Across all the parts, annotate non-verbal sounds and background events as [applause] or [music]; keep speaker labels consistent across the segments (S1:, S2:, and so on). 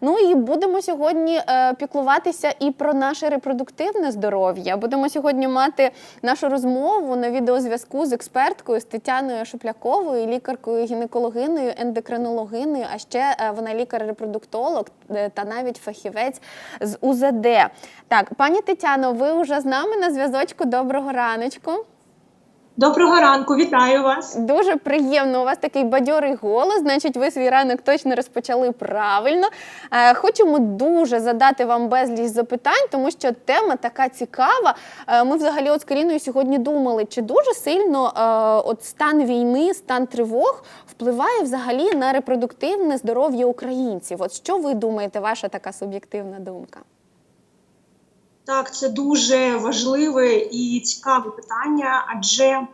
S1: Ну і будемо сьогодні е, піклуватися і про наше репродуктивне здоров'я. Будемо сьогодні мати нашу розмову на відеозв'язку з експерткою з Тетяною Шупляковою, лікаркою, гінекологиною, ендокринологиною. А ще е, вона лікар-репродуктолог е, та навіть фахівець з УЗД. Так, пані Тетяно, ви вже з нами на зв'язочку. Доброго раночку.
S2: Доброго ранку, вітаю вас.
S1: Дуже приємно. У вас такий бадьорий голос. Значить, ви свій ранок точно розпочали правильно. Е, Хочемо дуже задати вам безліч запитань, тому що тема така цікава. Е, Ми взагалі от з Каріною сьогодні думали, чи дуже сильно е, от стан війни, стан тривог впливає взагалі на репродуктивне здоров'я українців. От що ви думаєте, ваша така суб'єктивна думка?
S2: Так, це дуже важливе і цікаве питання, адже, е,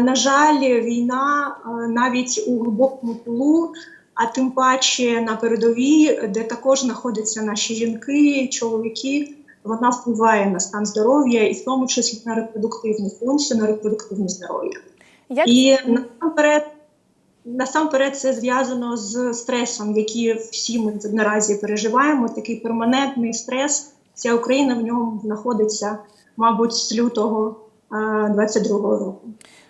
S2: на жаль, війна е, навіть у глибокому тилу, а тим паче на передовій, де також знаходяться наші жінки, чоловіки, вона впливає на стан здоров'я і в тому числі на репродуктивну функцію, на репродуктивне здоров'я.
S1: Як
S2: І насамперед, насамперед це зв'язано з стресом, який всі ми наразі переживаємо. Такий перманентний стрес. Вся Україна в ньому знаходиться, мабуть, з лютого е, 22-го року.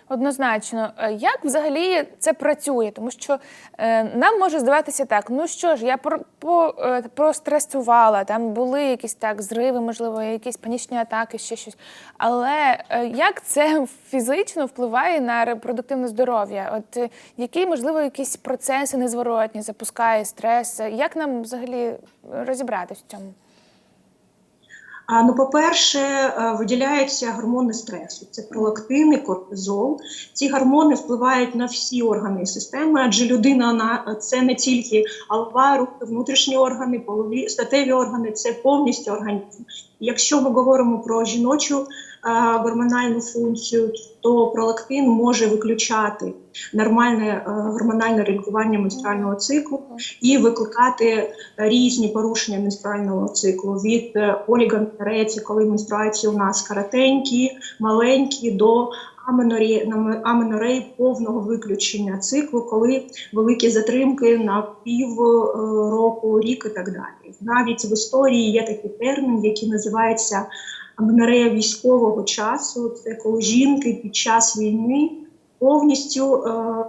S3: Однозначно, Е, як взагалі це працює? Тому що е, нам може здаватися так: ну що ж, я про, по, е, простресувала, там були якісь так зриви, можливо, якісь панічні атаки, ще щось. Але е, як це фізично впливає на репродуктивне здоров'я? От е, які, можливо, якісь процеси незворотні запускає стрес? Як нам взагалі розібратись в цьому?
S2: А, ну, по-перше, виділяється виділяються гормони стресу. Це пролактин і кортизол. Ці гормони впливають на всі органи системи, адже людина на це не тільки алва, руки, внутрішні органи, полові статеві органи, це повністю організм. І Якщо ми говоримо про жіночу е, гормональну функцію, то пролактин може виключати нормальне е, гормональне регулювання менструального циклу і викликати різні порушення менструального циклу від е, олігонтереції, коли менструації у нас коротенькі, маленькі, до аменореї повного виключення циклу, коли великі затримки на пів е, року, рік і так далі. Навіть в історії є такий термін, який називається аменорея військового часу. Це коли жінки під час війни повністю е,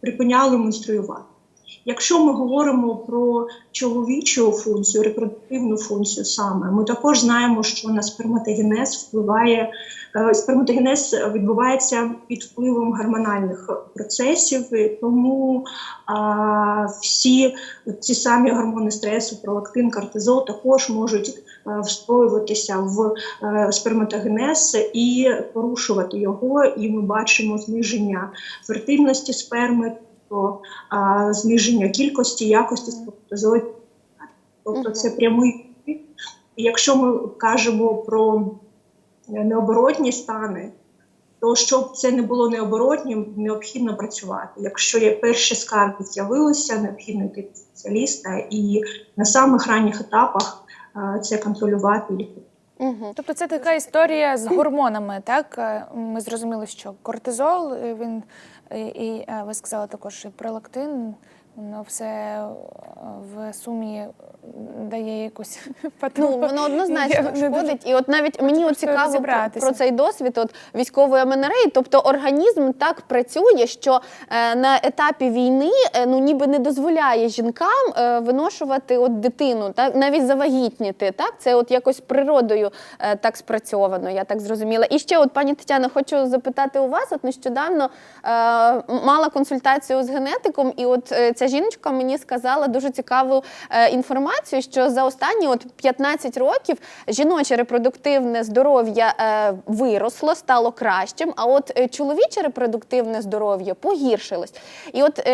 S2: припиняли менструювати. Якщо ми говоримо про чоловічу функцію, репродуктивну функцію саме, ми також знаємо, що на сперматогенез впливає е, сперматогенез відбувається під впливом гормональних процесів, і тому а, всі ці самі гормони стресу, пролактин, кортизол також можуть е, встроюватися в е, сперматогенез і порушувати його. І ми бачимо зниження фертильності сперми то а, зниження кількості, якості сперматозоїдів. Тобто це прямий. Якщо ми кажемо про необоротні стани, то щоб це не було необоротнім, необхідно працювати. Якщо є перші скарги з'явилися, необхідно йти до спеціаліста і на самих ранніх етапах це контролювати і лікувати.
S1: Угу.
S3: Тобто це така історія з гормонами, так? Е, Ми зрозуміли, що кортизол, е, він і, і е, ви сказали також і пролактин, воно все е, в сумі дає якусь [laughs]
S1: Ну, воно однозначно
S3: Я
S1: шкодить. І от навіть мені от цікаво про, про цей досвід от військової аменореї. Тобто організм так працює, що е, на етапі війни е, ну ніби не дозволяє жінкам е, виношувати от дитину, так навіть завагітніти. Так, це от якось природою е, так спрацьовано. Я так зрозуміла. І ще, от пані Тетяно, хочу запитати у вас. От нещодавно е, мала консультацію з генетиком, і от е, ця жіночка мені сказала дуже цікаву е, інформацію, що за останні от 15 років жіноче репродуктивне здоров'я е, виросло, стало кращим, а от е, чоловіче репродуктивне здоров'я погіршилось. І от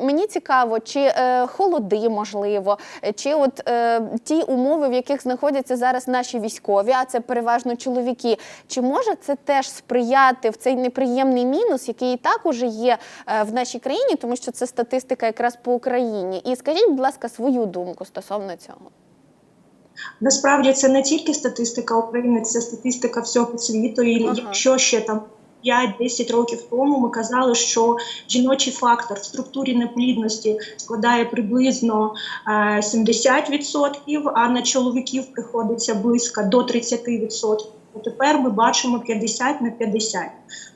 S1: мені цікаво, чи холоди можливо, чи от ті умови, в яких знаходяться зараз наші військові, а це переважно чоловіки, чи може це теж сприяти в цей неприємний мінус, який і так уже є в нашій країні, тому що це статистика якраз по Україні. І скажіть, будь ласка, свою думку стосовно цього.
S2: Насправді це не тільки статистика України, це статистика всього світу. І
S1: Ага.
S2: якщо ще там 5-10 років тому ми казали, що жіночий фактор в структурі неплідності складає приблизно е, 70%, а на чоловіків приходиться близько до 30%. То тепер ми бачимо 50 на 50.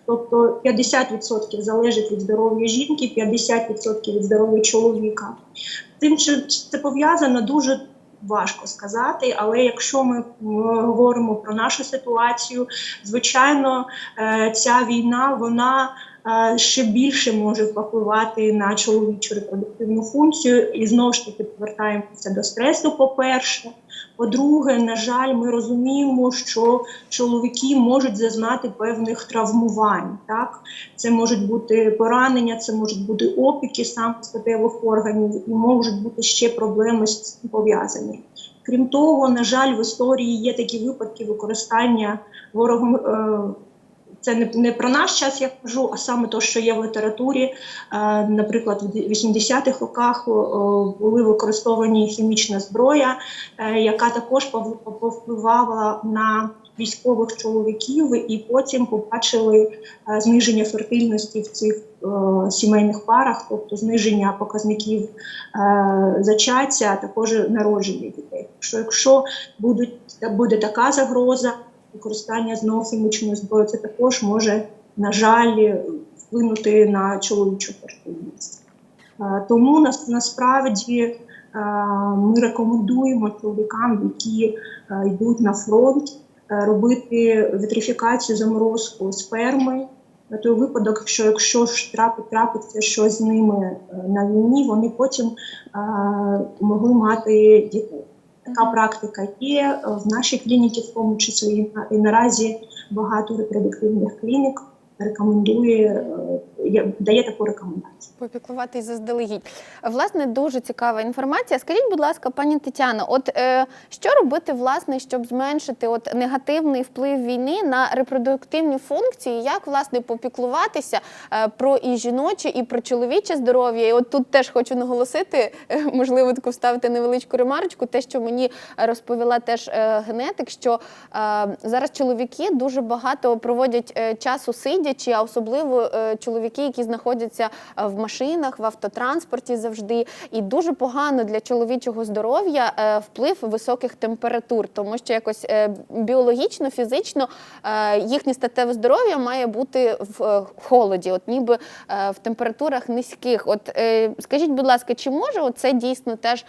S2: Тобто 50% залежить від здоров'я жінки, 50% від здоров'я чоловіка. Тим, чи це пов'язано, дуже важко сказати. Але якщо ми говоримо про нашу ситуацію, звичайно, е, ця війна вона е, ще більше може впливати на чоловічу репродуктивну функцію. І знову ж таки повертаємося до стресу. По-перше, по-друге, на жаль, ми розуміємо, що чоловіки можуть зазнати певних травмувань. Так, це можуть бути поранення, це можуть бути опіки сам статевих органів, і можуть бути ще проблеми з цим пов'язані. Крім того, на жаль, в історії є такі випадки використання ворогом. е, Це не, не про наш час, я кажу, а саме те, що є в літературі. Е, Наприклад, в 80-х роках е, були використовані хімічна зброя, е, яка також пов- повпливала на військових чоловіків, і потім побачили зниження фертильності в цих сімейних парах, тобто зниження показників зачаття, а також народження дітей. Що якщо будуть буде така загроза використання знову хімічної зброї, це також може, на жаль, вплинути на чоловічу фертильність. Тому нас насправді ми рекомендуємо чоловікам, які йдуть на фронт, робити вітрифікацію заморозку сперми. На той випадок, що якщо ж трапить, трапиться щось з ними на війні, вони потім е, могли мати дітей. Така практика є. Е, в нашій клініці, в тому числі і наразі багато репродуктивних клінік рекомендує, е, дає таку рекомендацію.
S1: Попіклуватись заздалегідь. Власне, дуже цікава інформація. Скажіть, будь ласка, пані Тетяно, от е, що робити, власне, щоб зменшити от негативний вплив війни на репродуктивні функції? Як власне попіклуватися е, про і жіноче, і про чоловіче здоров'я? І от тут теж хочу наголосити, е, можливо, таку вставити невеличку ремарочку, те, що мені розповіла теж е, генетик, що е, зараз чоловіки дуже багато проводять е, часу сидячи, а особливо е, чоловіки, які знаходяться е, в машинах, в автотранспорті завжди. І дуже погано для чоловічого здоров'я е, вплив високих температур, тому що якось біологічно, фізично їхнє статеве здоров'я має бути в холоді, от ніби в температурах низьких. От скажіть, будь ласка, чи може це дійсно теж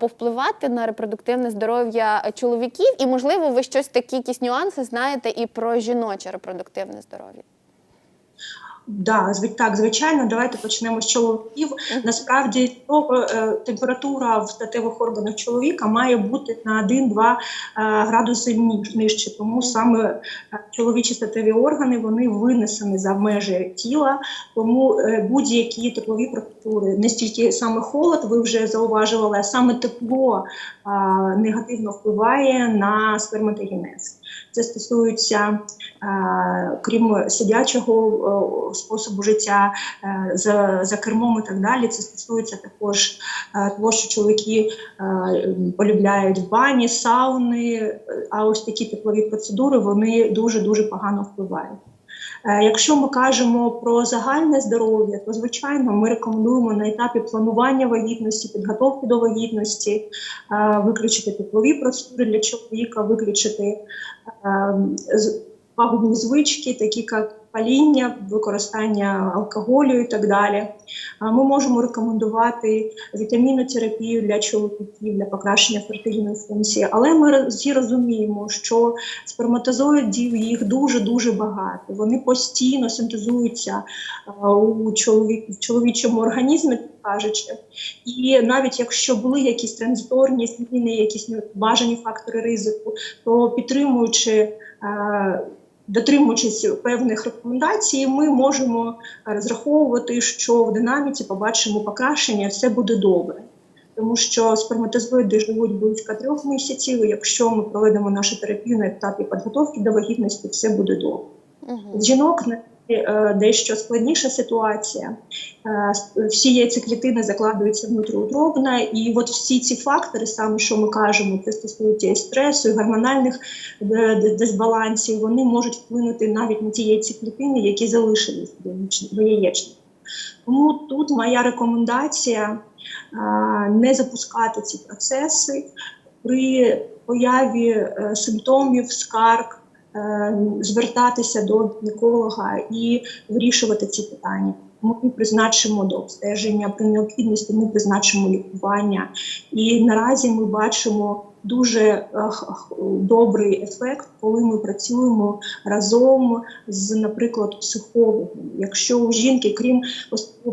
S1: повпливати на репродуктивне здоров'я чоловіків? І можливо, ви щось такі якісь нюанси знаєте і про жіноче репродуктивне здоров'я?
S2: Да, так, звичайно, давайте почнемо з чоловіків. Насправді того, е, температура в статевих органах чоловіка має бути на 1-2 е, градуси нижче. Тому саме е, чоловічі статеві органи вони винесені за межі тіла. Тому будь-які теплові процедури, не стільки саме холод, ви вже зауважували, а саме тепло негативно впливає на сперматогенез. Це стосується, е, крім сидячого е, способу життя е, за, за кермом і так далі. Це стосується також того, що чоловіки полюбляють бані, сауни, а ось такі теплові процедури вони дуже дуже погано впливають. Е, Якщо ми кажемо про загальне здоров'я, то звичайно ми рекомендуємо на етапі планування вагітності, підготовки до вагітності, е, виключити теплові процедури для чоловіка, виключити е, пагубні звички, такі як паління, використання алкоголю і так далі. Ми можемо рекомендувати вітамінотерапію для чоловіків для покращення фертильної функції, але ми всі розуміємо, що сперматозоїдів їх дуже дуже багато. Вони постійно синтезуються у чоловік, в чоловічому організмі, кажучи. І навіть якщо були якісь транзиторні зміни, якісь бажані фактори ризику, то підтримуючи. Дотримуючись певних рекомендацій, ми можемо розраховувати, що в динаміці побачимо покращення, все буде добре. Тому що сперматозоїди живуть близько трьох місяців. і Якщо ми проведемо нашу терапію на етапі підготовки до вагітності, все буде добре.
S1: Угу.
S2: Жінок дещо складніша ситуація. Е, Всі яйцеклітини закладуються внутріутробно, і от всі ці фактори, саме що ми кажемо, це стосується і стресу, і гормональних е, дисбалансів, вони можуть вплинути навіть на ті яйцеклітини, які залишились до яєч- до яєчників. Тому тут моя рекомендація е, не запускати ці процеси при появі е, симптомів, скарг, е, звертатися до гінеколога і вирішувати ці питання. Ми призначимо до обстеження, при необхідності ми призначимо лікування. І наразі ми бачимо дуже е, добрий ефект, коли ми працюємо разом з, наприклад, психологом. Якщо у жінки, крім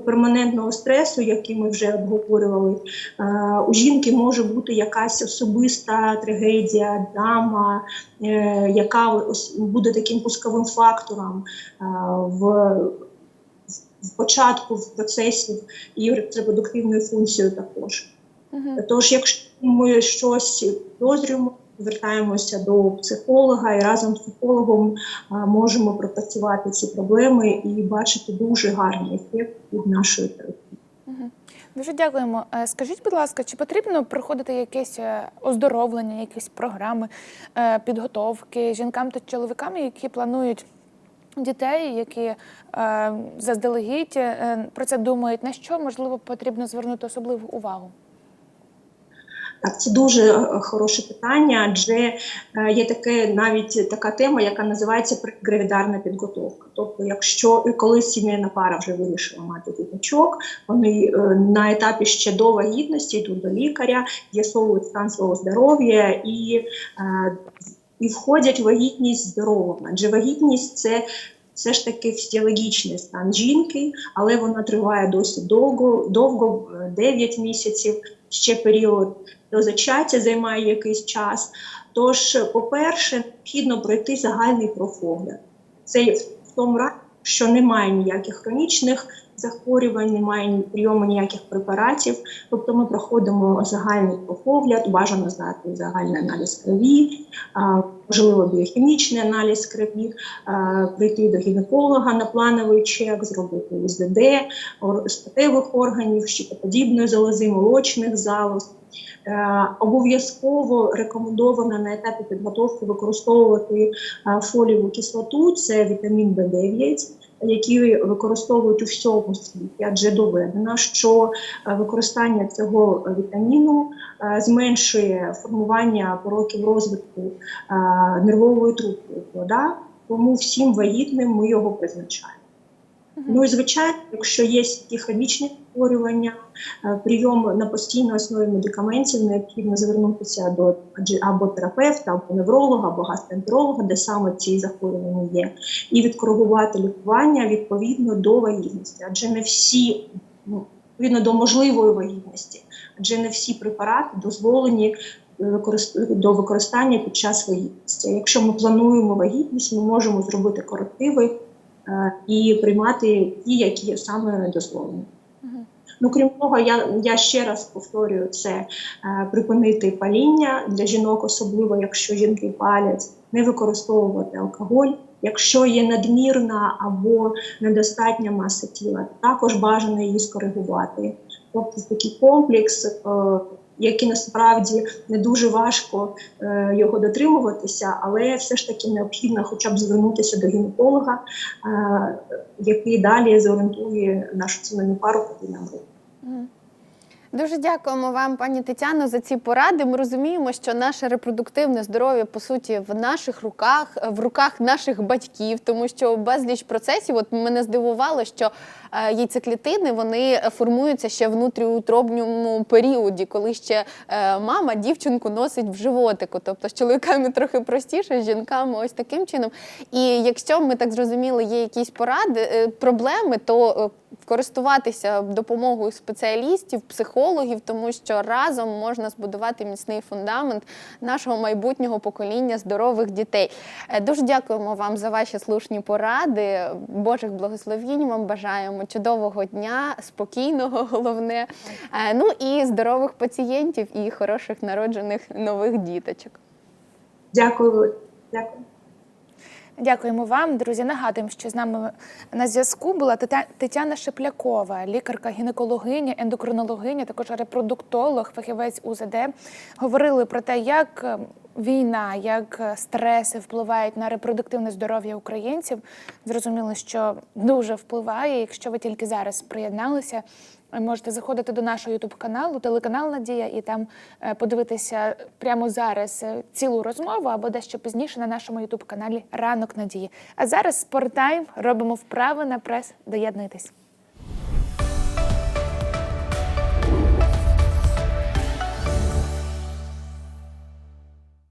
S2: перманентного стресу, який ми вже обговорювали, е, у жінки може бути якась особиста трагедія, драма, е, яка буде таким пусковим фактором в, в початку в процесі і репродуктивної функції також.
S3: Мгм.
S2: Тож, якщо ми щось підозрюємо, звертаємося до психолога і разом з психологом а, можемо пропрацювати ці проблеми і бачити дуже гарний ефект від нашої терапії.
S3: Дуже дякуємо. Е, Скажіть, будь ласка, чи потрібно проходити якесь е, оздоровлення, якісь програми е, підготовки жінкам та чоловікам, які планують дітей, які е, заздалегідь е, про це думають? На що можливо потрібно звернути особливу увагу?
S2: Так, це дуже е, хороше питання, адже е, є таке навіть така тема, яка називається прегравідарна підготовка. Тобто, якщо коли сімейна пара вже вирішила мати діточок, вони е, на етапі ще до вагітності йдуть до лікаря, з'ясовують стан свого здоров'я і, і входять вагітність здоровими. Адже вагітність це все ж таки фізіологічний стан жінки, але вона триває досить довго, довго е, 9 місяців, ще період до зачаття займає якийсь час. Тож, по-перше, необхідно пройти загальний профогляд. Це в тому разі, що немає ніяких хронічних захворювань, немає прийому ніяких препаратів. Тобто ми проходимо загальний профогляд, бажано здати загальний аналіз крові, можливо, біохімічний аналіз крові, прийти до гінеколога на плановий чек, зробити УЗД статевих органів, щитоподібної залози, молочних залоз. Е, Обов'язково рекомендовано на етапі підготовки використовувати фолієву кислоту, це вітамін В9, який використовують у всьому світі, адже доведено, що е, використання цього вітаміну е, зменшує формування пороків розвитку е, нервової трубки тому всім вагітним ми його призначаємо. Ну і звичайно, якщо є ті хронічні захворювання, е, прийом на постійній основі медикаментів, необхідно звернутися до або терапевта, або невролога, або гастроентеролога, де саме ці захворювання є, і відкоригувати лікування відповідно до вагітності, адже не всі ну, відповідно до можливої вагітності, адже не всі препарати дозволені е, до використання під час вагітності. Якщо ми плануємо вагітність, ми можемо зробити корективи і приймати ті, які саме дозволені. Ну, крім того, я, я ще раз повторюю це е, припинити паління для жінок, особливо якщо жінки палять, не використовувати алкоголь. Якщо є надмірна або недостатня маса тіла, також бажано її скоригувати. Тобто такий комплекс, е, який насправді не дуже важко е, його дотримуватися, але все ж таки необхідно хоча б звернутися до гінеколога, е, який далі зорієнтує нашу сімейну пару куди нам робити.
S1: Дуже дякуємо вам, пані Тетяно, за ці поради. Ми розуміємо, що наше репродуктивне здоров'я по суті в наших руках, в руках наших батьків, тому що безліч процесів. От мене здивувало, що е, яйцеклітини вони формуються ще в внутріутробному періоді, коли ще е, мама дівчинку носить в животику. Тобто з чоловіками трохи простіше, з жінками ось таким чином. І якщо ми так зрозуміли, є якісь поради, е, проблеми, то користуватися допомогою спеціалістів, психологів, тому що разом можна збудувати міцний фундамент нашого майбутнього покоління здорових дітей. Е, Дуже дякуємо вам за ваші слушні поради. Божих благословінь вам бажаємо чудового дня, спокійного, головне. Е, Ну і здорових пацієнтів і хороших народжених нових діточок.
S2: Дякую. Дякую.
S3: Дякуємо вам, друзі. Нагадуємо, що з нами на зв'язку була Тетяна Шеплякова, лікарка, гінекологиня, ендокринологиня, також репродуктолог, фахівець УЗД. Говорили про те, як е, війна, як е, стреси впливають на репродуктивне здоров'я українців. Зрозуміло, що дуже впливає. Якщо ви тільки зараз приєдналися, можете заходити до нашого ютуб каналу, телеканал Надія, і там е, подивитися прямо зараз е, цілу розмову або дещо пізніше на нашому ютуб каналі Ранок Надії. А зараз спорттайм робимо вправи на прес. Доєднуйтесь.